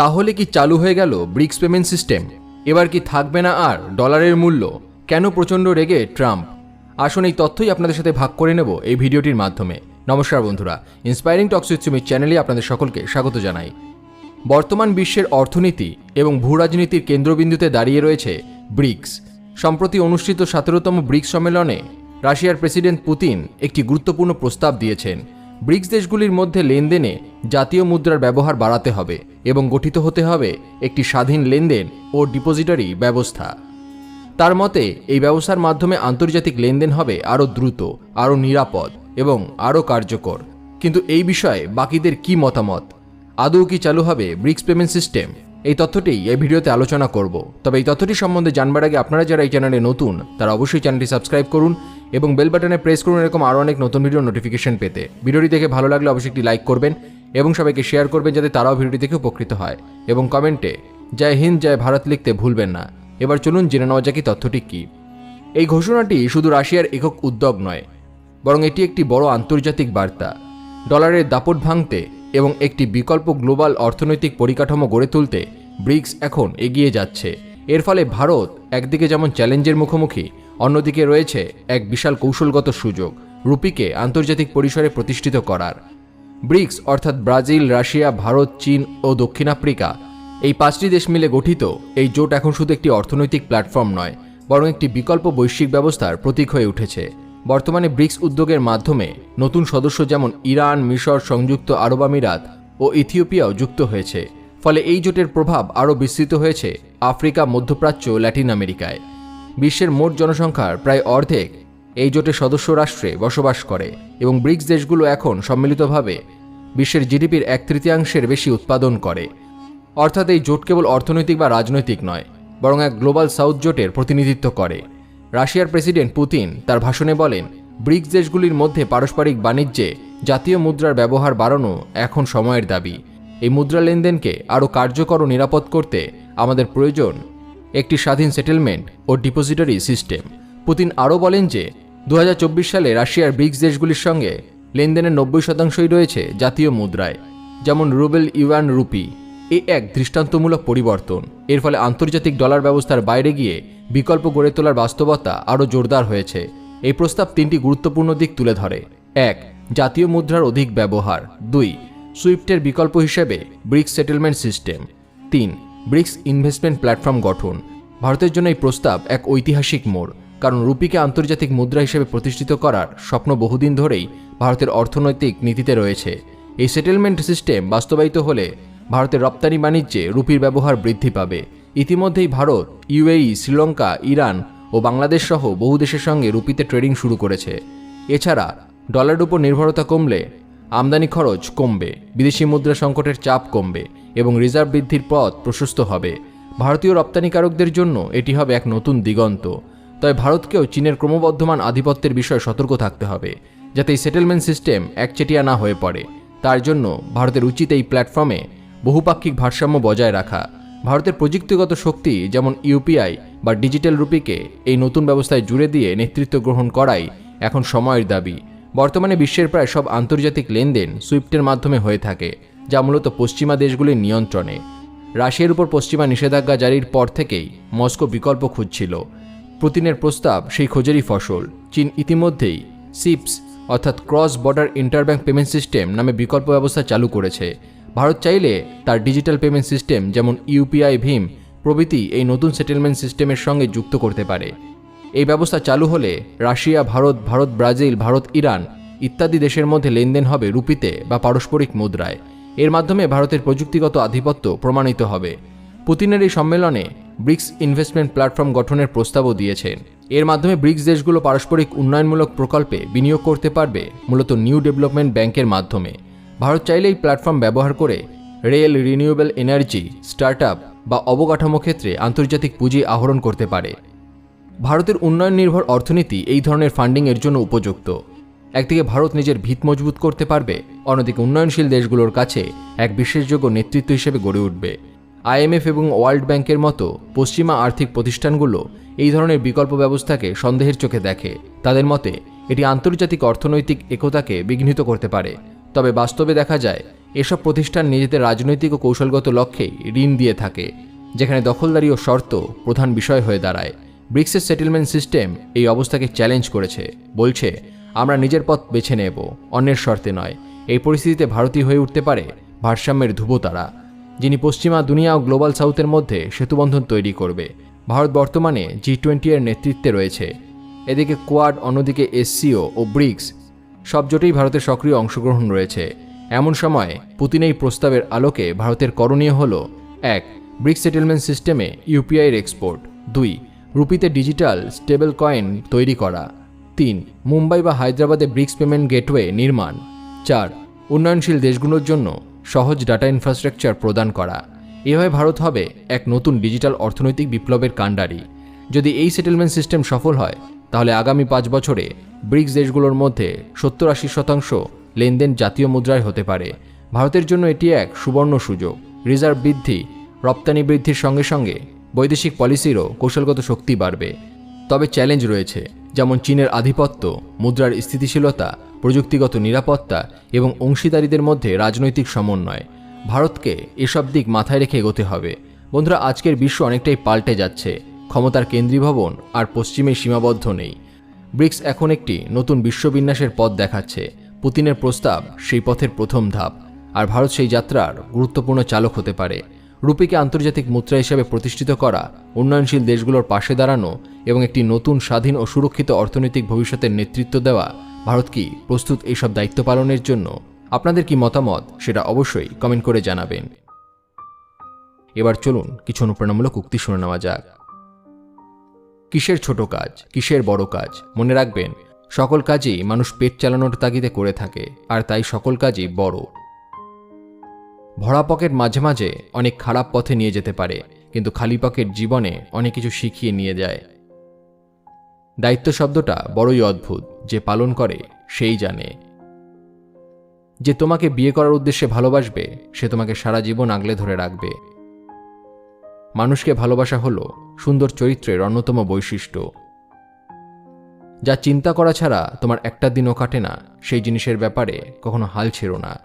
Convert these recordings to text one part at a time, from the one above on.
তাহলে কি চালু হয়ে গেল ব্রিক্স পেমেন্ট সিস্টেম? এবার কি থাকবে না আর ডলারের মূল্য? কেন প্রচণ্ড রেগে ট্রাম্প? আসুন এই তথ্যই আপনাদের সাথে ভাগ করে নেব এই ভিডিওটির মাধ্যমে। নমস্কার বন্ধুরা ইন্সপায়ারিং টক্স উইথ সুমিত চ্যানেলে আপনাদের সকলকে স্বাগত জানাই। বর্তমান বিশ্বের অর্থনীতি এবং ভূ রাজনীতির কেন্দ্রবিন্দুতে দাঁড়িয়ে রয়েছে ব্রিক্স। সম্প্রতি অনুষ্ঠিত সতেরোতম ব্রিক্স সম্মেলনে রাশিয়ার প্রেসিডেন্ট পুতিন একটি গুরুত্বপূর্ণ প্রস্তাব দিয়েছেন। ব্রিক্স দেশগুলির মধ্যে লেনদেনে জাতীয় মুদ্রার ব্যবহার বাড়াতে হবে এবং গঠিত হতে হবে একটি স্বাধীন লেনদেন ও ডিপোজিটারি ব্যবস্থা। তার মতে, এই ব্যবস্থার মাধ্যমে আন্তর্জাতিক লেনদেন হবে আরও দ্রুত, আরও নিরাপদ এবং আরও কার্যকর। কিন্তু এই বিষয়ে বাকিদের কি মতামত? আদৌ কি চালু হবে ব্রিক্স পেমেন্ট সিস্টেম? এই তথ্যটি এই ভিডিওতে আলোচনা করব। তবে এই তথ্যটি সম্বন্ধে জানবার আগে আপনারা যারা এই চ্যানেলে নতুন, তারা অবশ্যই চ্যানেলটি সাবস্ক্রাইব করুন এবং বেল বাটনে প্রেস করুন এরকম আরও অনেক নতুন ভিডিও নোটিফিকেশন পেতে। ভিডিওটি দেখে ভালো লাগলে অবশ্যই একটি লাইক করবেন এবং সবাইকে শেয়ার করবেন যাতে তারাও ভিডিওটি দেখে উপকৃত হয়। এবং কমেন্টে, জয় হিন্দ, জয় ভারত লিখতে ভুলবেন না। এবার চলুন জেনে নেওয়া যাক তথ্যটি কী। এই ঘোষণাটি শুধু রাশিয়ার একক উদ্যোগ নয়, বরং এটি একটি বড় আন্তর্জাতিক বার্তা। ডলারের দাপট ভাঙতে এবং একটি বিকল্প গ্লোবাল অর্থনৈতিক পরিকাঠামো গড়ে তুলতে ব্রিক্স এখন এগিয়ে যাচ্ছে। এর ফলে ভারত একদিকে যেমন চ্যালেঞ্জের মুখোমুখি, অন্যদিকে রয়েছে এক বিশাল কৌশলগত সুযোগ, রুপিকে আন্তর্জাতিক পরিসরে প্রতিষ্ঠিত করার। ব্রিক্স অর্থাৎ ব্রাজিল, রাশিয়া, ভারত, চীন ও দক্ষিণ আফ্রিকা এই পাঁচটি দেশ মিলে গঠিত, এই জোট এখন শুধু একটি অর্থনৈতিক প্ল্যাটফর্ম নয়, বরং একটি বিকল্প বৈশ্বিক ব্যবস্থার প্রতীক হয়ে উঠেছে। বর্তমানে ব্রিক্স উদ্যোগের মাধ্যমে নতুন সদস্য যেমন ইরান, মিশর, সংযুক্ত আরব আমিরাত ও ইথিওপিয়াও যুক্ত হয়েছে। ফলে এই জোটের প্রভাব আরও বিস্তৃত হয়েছে আফ্রিকা, মধ্যপ্রাচ্য, ল্যাটিন আমেরিকায়। বিশ্বের মোট জনসংখ্যার প্রায় অর্ধেক এই জোটের সদস্য রাষ্ট্রে বসবাস করে এবং ব্রিক্স দেশগুলো এখন সম্মিলিতভাবে বিশ্বের জিডিপির এক তৃতীয়াংশের বেশি উৎপাদন করে। অর্থাৎ এই জোট কেবল অর্থনৈতিক বা রাজনৈতিক নয়, বরং এক গ্লোবাল সাউথ জোটের প্রতিনিধিত্ব করে। রাশিয়ার প্রেসিডেন্ট পুতিন তার ভাষণে বলেন, ব্রিক্স দেশগুলির মধ্যে পারস্পরিক বাণিজ্যে জাতীয় মুদ্রার ব্যবহার বাড়ানো এখন সময়ের দাবি। এই মুদ্রা লেনদেনকে আরও কার্যকর ও নিরাপদ করতে আমাদের প্রয়োজন একটি স্বাধীন সেটেলমেন্ট ও ডিপোজিটরি সিস্টেম। পুতিন আরও বলেন যে দু হাজার চব্বিশ সালে রাশিয়ার ব্রিক্স দেশগুলির সঙ্গে লেনদেনের নব্বই শতাংশই রয়েছে জাতীয় মুদ্রায়, যেমন রুবেল ইউয়ান রুপি। এ এক দৃষ্টান্তমূলক পরিবর্তন। এর ফলে আন্তর্জাতিক ডলার ব্যবস্থার বাইরে গিয়ে বিকল্প গড়ে তোলার বাস্তবতা আরও জোরদার হয়েছে। এই প্রস্তাব তিনটি গুরুত্বপূর্ণ দিক তুলে ধরে। এক, জাতীয় মুদ্রার অধিক ব্যবহার। দুই, সুইফটের বিকল্প হিসেবে ব্রিক্স সেটেলমেন্ট সিস্টেম। তিন, ব্রিক্স ইনভেস্টমেন্ট প্ল্যাটফর্ম গঠন। ভারতের জন্য এই প্রস্তাব এক ঐতিহাসিক মোড়, কারণ রুপিকে আন্তর্জাতিক মুদ্রা হিসেবে প্রতিষ্ঠিত করার স্বপ্ন বহুদিন ধরেই ভারতের অর্থনৈতিক নীতিতে রয়েছে। এই সেটেলমেন্ট সিস্টেম বাস্তবায়িত হলে ভারতের রপ্তানি বাণিজ্যে রুপির ব্যবহার বৃদ্ধি পাবে। ইতিমধ্যেই ভারত, ইউএই, শ্রীলঙ্কা, ইরান ও বাংলাদেশ সহ বহু দেশের সঙ্গে রুপিতে ট্রেডিং শুরু করেছে। এছাড়া ডলারের উপর নির্ভরতা কমলে আমদানি খরচ কমবে, বিদেশি মুদ্রা সংকটের চাপ কমবে এবং রিজার্ভ বৃদ্ধির পথ প্রশস্ত হবে। ভারতীয় রপ্তানিকারকদের জন্য এটি হবে এক নতুন দিগন্ত। তবে ভারতকেও চীনের ক্রমবর্ধমান আধিপত্যের বিষয়ে সতর্ক থাকতে হবে, যাতে এই সেটেলমেন্ট সিস্টেম একচেটিয়া না হয়ে পড়ে। তার জন্য ভারতের উচিত এই প্ল্যাটফর্মে বহুপাক্ষিক ভারসাম্য বজায় রাখা। ভারতের প্রযুক্তিগত শক্তি যেমন ইউপিআই বা ডিজিটাল রুপিকে এই নতুন ব্যবস্থায় জুড়ে দিয়ে নেতৃত্ব গ্রহণ করাই এখন সময়ের দাবি। বর্তমানে বিশ্বের প্রায় সব আন্তর্জাতিক লেনদেন সুইফটের মাধ্যমে হয়ে থাকে, যা মূলত পশ্চিমা দেশগুলির নিয়ন্ত্রণে। রাশিয়ার উপর পশ্চিমা নিষেধাজ্ঞা জারির পর থেকেই মস্কো বিকল্প খুঁজছিল। পুতিনের প্রস্তাব সেই খোঁজেরই ফসল। চীন ইতিমধ্যেই সিপস, অর্থাৎ cross border interbank payment system নামে বিকল্প ব্যবস্থা চালু করেছে। ভারত চাইলে তার ডিজিটাল পেমেন্ট সিস্টেম যেমন ইউপিআই ভীম প্রভৃতি এই নতুন সেটেলমেন্ট সিস্টেমের সঙ্গে যুক্ত করতে পারে। এই ব্যবস্থা চালু হলে Russia, Bharat Bharat Brazil, Bharat Iran ইত্যাদি দেশের মধ্যে লেনদেন হবে রুপিতে বা পারস্পরিক মুদ্রায়। এর মাধ্যমে ভারতের প্রযুক্তিগত আধিপত্য প্রমাণিত হবে। পুতিনের এই সম্মেলনে ব্রিক্স ইনভেস্টমেন্ট প্ল্যাটফর্ম গঠনের প্রস্তাবও দিয়েছেন। এর মাধ্যমে ব্রিক্স দেশগুলো পারস্পরিক উন্নয়নমূলক প্রকল্পে বিনিয়োগ করতে পারবে, মূলত নিউ ডেভেলপমেন্ট ব্যাংকের মাধ্যমে। ভারত চাইলে এই প্ল্যাটফর্ম ব্যবহার করে রেল, রিনিউয়েবল এনার্জি স্টার্ট বা অবকাঠামো ক্ষেত্রে আন্তর্জাতিক পুঁজি আহরণ করতে পারে। ভারতের উন্নয়ন নির্ভর অর্থনীতি এই ধরনের ফান্ডিংয়ের জন্য উপযুক্ত। একদিকে ভারত নিজের ভিত মজবুত করতে পারবে, অন্যদিকে উন্নয়নশীল দেশগুলোর কাছে এক বিশ্বাসযোগ্য নেতৃত্ব হিসেবে গড়ে উঠবে। আইএমএফ এবং ওয়ার্ল্ড ব্যাংকের মতো পশ্চিমা আর্থিক প্রতিষ্ঠানগুলো এই ধরনের বিকল্প ব্যবস্থাকে সন্দেহের চোখে দেখে। তাদের মতে, এটি আন্তর্জাতিক অর্থনৈতিক একতাকে বিঘ্নিত করতে পারে। তবে বাস্তবে দেখা যায়, এসব প্রতিষ্ঠান নিজেদের রাজনৈতিক ও কৌশলগত লক্ষ্যেই ঋণ দিয়ে থাকে, যেখানে দখলদারি ও শর্ত প্রধান বিষয় হয়ে দাঁড়ায়। ব্রিক্সের সেটেলমেন্ট সিস্টেম এই অবস্থাকে চ্যালেঞ্জ করেছে, বলছে, আমরা নিজের পথ বেছে নেব, অন্যের শর্তে নয়। এই পরিস্থিতিতে ভারতই হয়ে উঠতে পারে ভারসাম্যের ধ্রুবতারা, যিনি পশ্চিমা দুনিয়া ও গ্লোবাল সাউথের মধ্যে সেতুবন্ধন তৈরি করবে। ভারত বর্তমানে জি টোয়েন্টি এর নেতৃত্বে রয়েছে। এদিকে কোয়াড, অন্যদিকে এসসিও ও ব্রিক্স সব জোটেই ভারতের সক্রিয় অংশগ্রহণ রয়েছে। এমন সময় পুতিন এই প্রস্তাবের আলোকে ভারতের করণীয় হল, এক, ব্রিক্স সেটেলমেন্ট সিস্টেমে ইউপিআইয়ের এক্সপোর্ট, দুই, রুপিতে ডিজিটাল স্টেবল কয়েন তৈরি করা, তিন, মুম্বাই বা হায়দ্রাবাদে ব্রিক্স পেমেন্ট গেটওয়ে নির্মাণ, চার, উন্নয়নশীল দেশগুলোর জন্য সহজ ডাটা ইনফ্রাস্ট্রাকচার প্রদান করা। এভাবে ভারত হবে এক নতুন ডিজিটাল অর্থনৈতিক বিপ্লবের কাণ্ডারি। যদি এই সেটেলমেন্ট সিস্টেম সফল হয় তাহলে আগামী পাঁচ বছরে ব্রিক্স দেশগুলোর মধ্যে সত্তর আশি শতাংশ লেনদেন জাতীয় মুদ্রায় হতে পারে। ভারতের জন্য এটি এক সুবর্ণ সুযোগ। রিজার্ভ বৃদ্ধি, রপ্তানি বৃদ্ধির সঙ্গে সঙ্গে বৈদেশিক পলিসিরও কৌশলগত শক্তি বাড়বে। তবে চ্যালেঞ্জ রয়েছে, যেমন চীনের আধিপত্য, মুদ্রার স্থিতিশীলতা, প্রযুক্তিগত নিরাপত্তা এবং অংশীদারিদের মধ্যে রাজনৈতিক সমন্বয়। ভারতকে এসব দিক মাথায় রেখে এগোতে হবে। বন্ধুরা, আজকের বিশ্ব অনেকটাই পাল্টে যাচ্ছে। ক্ষমতার কেন্দ্রীভবন আর পশ্চিমে সীমাবদ্ধ নেই। ব্রিক্স এখন একটি নতুন বিশ্ববিন্যাসের পথ দেখাচ্ছে। পুতিনের প্রস্তাব সেই পথের প্রথম ধাপ, আর ভারত সেই যাত্রার গুরুত্বপূর্ণ চালক হতে পারে। রুপিকে আন্তর্জাতিক মুদ্রা হিসেবে প্রতিষ্ঠিত করা, উন্নয়নশীল দেশগুলোর পাশে দাঁড়ানো এবং একটি নতুন, স্বাধীন ও সুরক্ষিত অর্থনৈতিক ভবিষ্যতের নেতৃত্ব দেওয়া, ভারত কি প্রস্তুত এইসব দায়িত্ব পালনের জন্য? আপনাদের কি মতামত সেটা অবশ্যই কমেন্ট করে জানাবেন। এবার চলুন কিছু অনুপ্রেরণামূলক উক্তি শুনে নেওয়া যাক। কিসের ছোট কাজ, কিসের বড় কাজ? মনে রাখবেন, সকল কাজই মানুষ পেট চালানোর তাগিদে করে থাকে, আর তাই সকল কাজই বড়। ভরা পকেট মাঝে মাঝে অনেক খারাপ পথে নিয়ে যেতে পারে, কিন্তু খালি পকেট জীবনে অনেক কিছু শিখিয়ে নিয়ে যায়। দায়িত্ব শব্দটা বড়ই অদ্ভুত, যে পালন করে, সেই জানে। যে তোমাকে বিয়ে করার উদ্দেশ্যে ভালোবাসবে, সে তোমাকে সারা জীবন আগলে ধরে রাখবে। মানুষকে ভালোবাসা হলো সুন্দর চরিত্রের অন্যতম বৈশিষ্ট্য। যা চিন্তা করা ছাড়া তোমার একটা দিনও কাটে না, সেই জিনিসের ব্যাপারে কখনো হাল ছেড়ো না।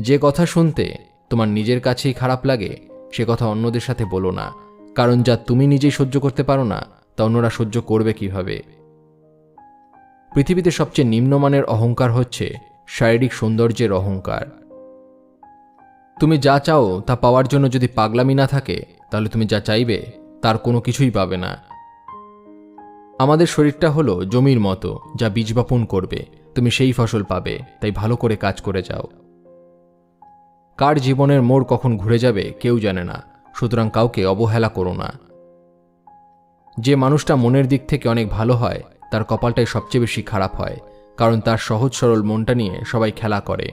যে কথা শুনতে তোমার নিজের কাছেই খারাপ লাগে, সে কথা অন্যদের সাথে বলো না, কারণ যা তুমি নিজেই সহ্য করতে পারো না, তা অন্যরা সহ্য করবে কীভাবে? পৃথিবীতে সবচেয়ে নিম্নমানের অহংকার হচ্ছে শারীরিক সৌন্দর্যের অহংকার। তুমি যা চাও তা পাওয়ার জন্য যদি পাগলামি না থাকে, তাহলে তুমি যা চাইবে, তার কোনো কিছুই পাবে না। আমাদের শরীরটা হলো জমির মতো, যা বীজ বপন করবে। তুমি সেই ফসল পাবে, তাই ভালো করে কাজ করে যাও। কার জীবনের মোড় কখন ঘুরে যাবে, কেউ জানে না, সুতরাং কাউকে অবহেলা করো না। যে মানুষটা মনের দিক থেকে অনেক ভালো হয়, তার কপালটাই সবচেয়ে বেশি খারাপ হয়, কারণ তার সহজ সরল মনটা নিয়ে সবাই খেলা করে।